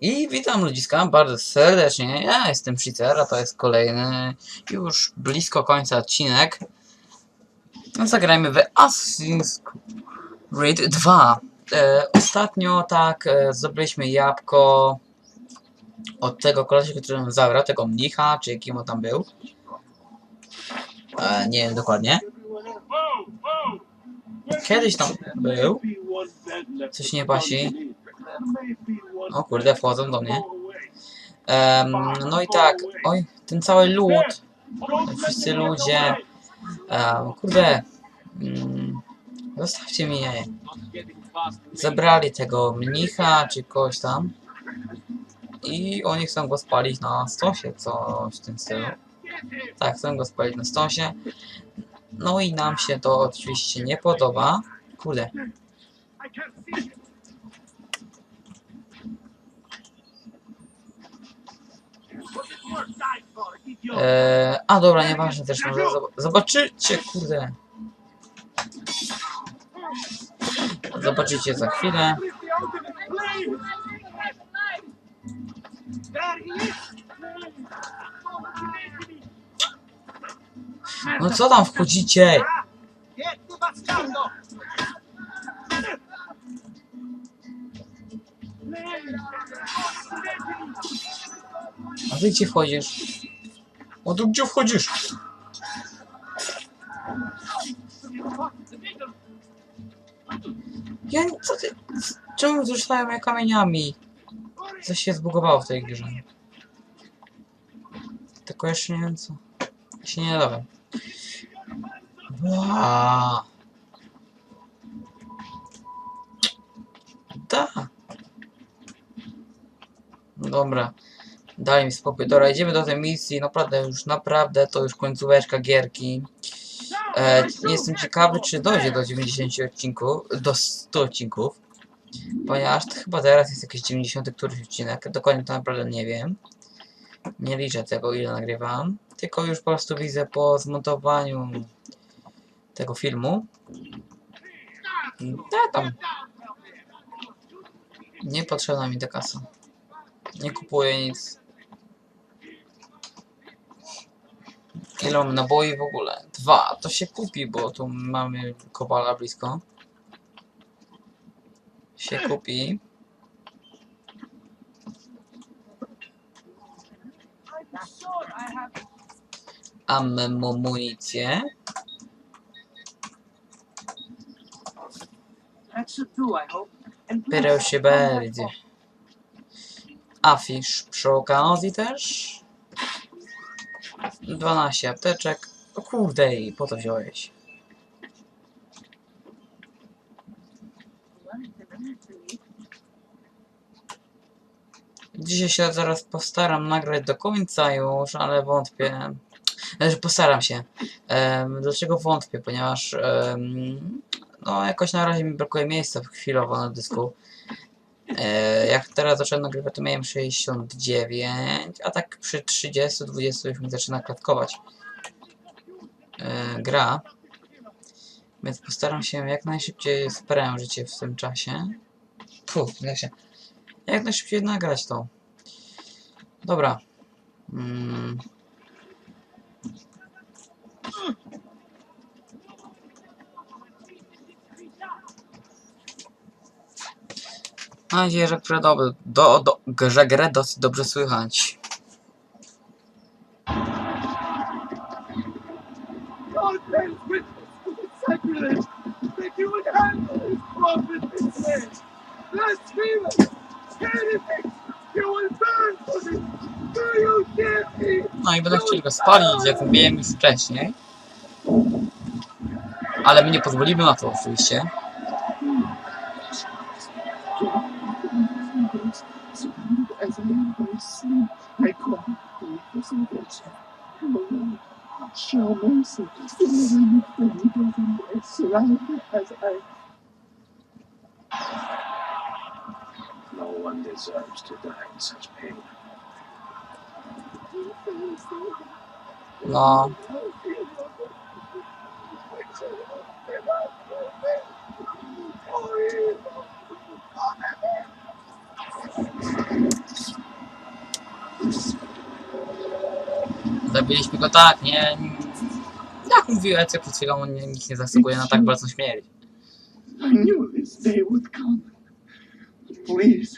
I witam ludziska bardzo serdecznie. Ja jestem Cheater, a to jest kolejny już blisko końca odcinek. No, Zagrajmy w Assassin's Creed 2. E, ostatnio tak e, zdobyliśmy jabłko od tego kolesia, który nam zabrał, tego mnicha, czy kim on tam był. E, nie wiem dokładnie. Kiedyś tam był. Coś nie pasi. O kurde, wchodzą do mnie. Em, no i tak, oj, ten cały lud, wszyscy ludzie, em, kurde, mm, zostawcie mnie. Zebrali tego mnicha, czy kogoś tam i oni chcą go spalić na stosie, coś w tym stylu. Tak, chcą go spalić na stosie. No i nam się to oczywiście nie podoba. Kurde, Eee, a dobra, nieważne też może zob- zobaczycie, kurde. Zobaczycie za chwilę. No co tam wchodzicie? A ty gdzie wchodzisz? O tu gdzie wchodzisz? Ja nie- co ty? Czemu rzucają mnie kamieniami? Coś się zbugowało w tej grze. Tylko jeszcze nie wiem co. Się nie dowiem. Da. Dobra. Daj mi spokój. Dobra, idziemy do tej misji. Naprawdę, już naprawdę to już końcóweczka gierki. E, jestem ciekawy, czy dojdzie do 90 odcinków, do 100 odcinków. Ponieważ chyba teraz jest jakiś 90 któryś odcinek. Dokładnie to naprawdę nie wiem. Nie liczę tego, ile nagrywam. Tylko już po prostu widzę po zmontowaniu tego filmu. Ja tam. Nie potrzebna mi ta kasa. Nie kupuję nic. Ile mam naboi w ogóle? Dwa. To się kupi, bo tu mamy kowala blisko. Się kupi. Mam amunicję. Please, Proszę bardzo. Afisz przy okazji też. 12 apteczek. O kurde, i po to wziąłeś. Dzisiaj się zaraz postaram nagrać do końca już, ale wątpię. Znaczy postaram się. Dlaczego wątpię? Ponieważ no jakoś na razie mi brakuje miejsca chwilowo na dysku. E, jak teraz zacząłem nagrywać, to miałem 69, a tak przy 30-20 już mi zaczyna klatkować e, gra. Więc postaram się jak najszybciej sprężyć się w tym czasie. Puh, się. Jak najszybciej nagrać to. Dobra. Mm. Mam nadzieję, że grę do, do, do, że grę dosyć dobrze słychać. No i będą chcieli go spalić, jak mówiłem już wcześniej. Ale my nie pozwolimy na to oczywiście. As I embrace sleep, I call for preservation. O Lord, show mercy to the one who does embrace life as I No one deserves to die in such pain. No, Zostawiliśmy go tak, nie... Jak mówił Ecek przed chwilą, on nie- nikt nie zasługuje na tak bardzo śmierć. I knew this day would come. Please,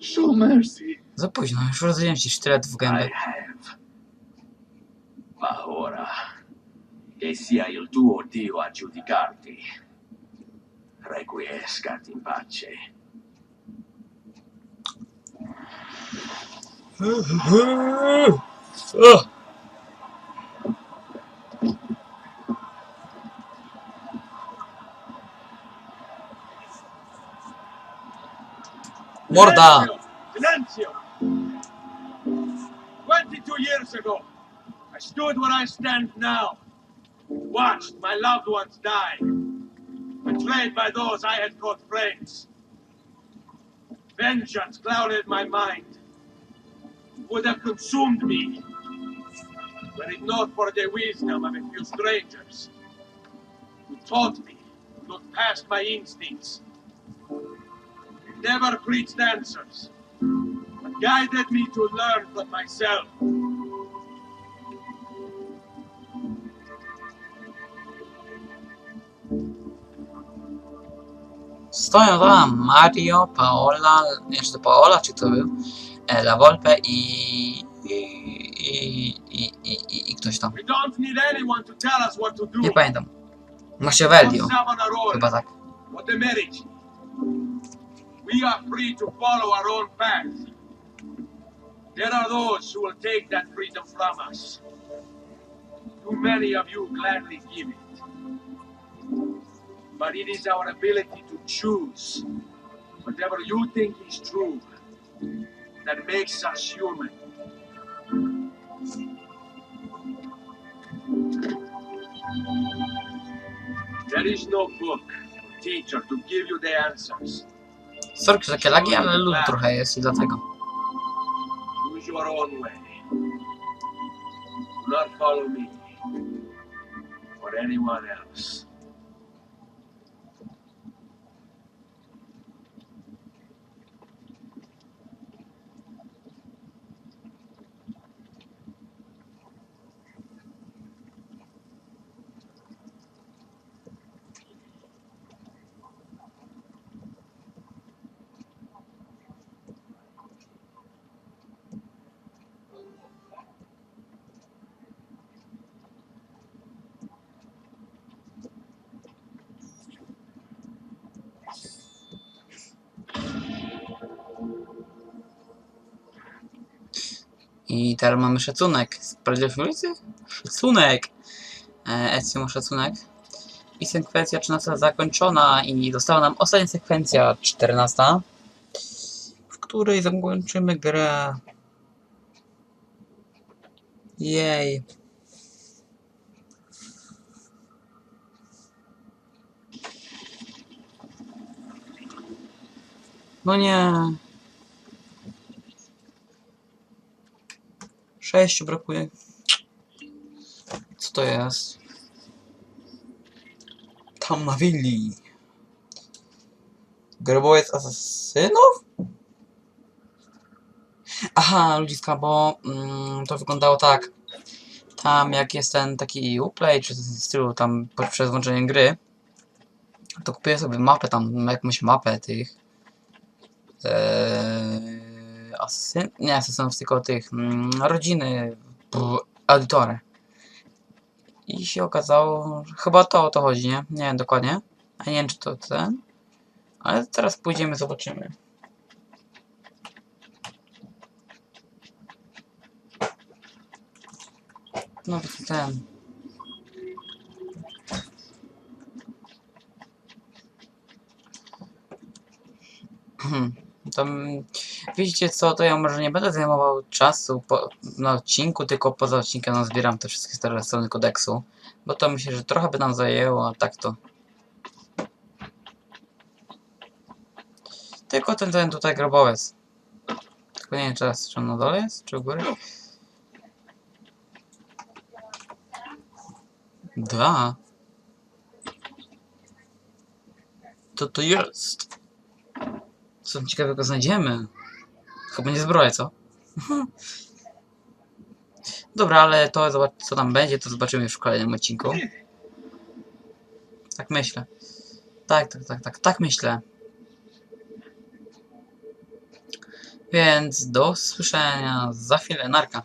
show mercy. Za późno, już rozumiem ci sztylet w gębę. I have. Ma ora, che sia il tuo Dio a giudicarti. Requiescat in pace. Morda! Venancio! 22 years ago, I stood where I stand now. Watched my loved ones die. Betrayed by those I had called friends. Vengeance clouded my mind. Would have consumed me. Were it not for the wisdom of a few strangers who taught me to look past my instincts never preached answers, but guided me to learn from myself. Stoją tam Mario, Paola, to Paola, czy to był? E, La Volpe i... i, i, i, i, ktoś tam. Nie pamiętam. Machiavelli, chyba tak. We are free to follow our own path. There are those who will take that freedom from us. Too many of you gladly give it. But it is our ability to choose whatever you think is true that makes us human. There is no book or teacher to give you the answers. Sorki, że takie lagi, ale ludu trochę jest i dlatego. Not follow me or anyone else. I teraz mamy szacunek. Sprawdziłeś ulicy? Szacunek! E, Ezio szacunek. I sekwencja 13 zakończona i została nam ostatnia sekwencja 14, w której zakończymy grę. Jej. No nie. Sześciu brakuje. Co to jest? Tam na willi. Grobowiec asasynów? Aha, ludziska, bo mm, to wyglądało tak. Tam jak jest ten taki uplay, czy w stylu tam przez włączenie gry, to kupuję sobie mapę tam, jakąś mapę tych Eee, asasyn... Nie asasynów, tylko tych mm, rodziny pff. I się okazało, chyba to o to chodzi, nie? Nie wiem dokładnie. A nie wiem czy to ten. Ale teraz pójdziemy, zobaczymy. No ten. Hmm. Tam, widzicie co, to ja może nie będę zajmował czasu po, na odcinku, tylko poza odcinkiem no, zbieram te wszystkie stare strony kodeksu, bo to myślę, że trochę by nam zajęło, a tak to... Tylko ten, ten tutaj grobowiec. Tylko nie wiem teraz, czy on na dole jest, czy u góry? Da. To to jest. Co ciekawego znajdziemy? Chyba nie zbroję, co? Dobra, ale to co tam będzie, to zobaczymy już w kolejnym odcinku. Tak myślę. Tak, tak, tak, tak, tak myślę. Więc do usłyszenia za chwilę, narka.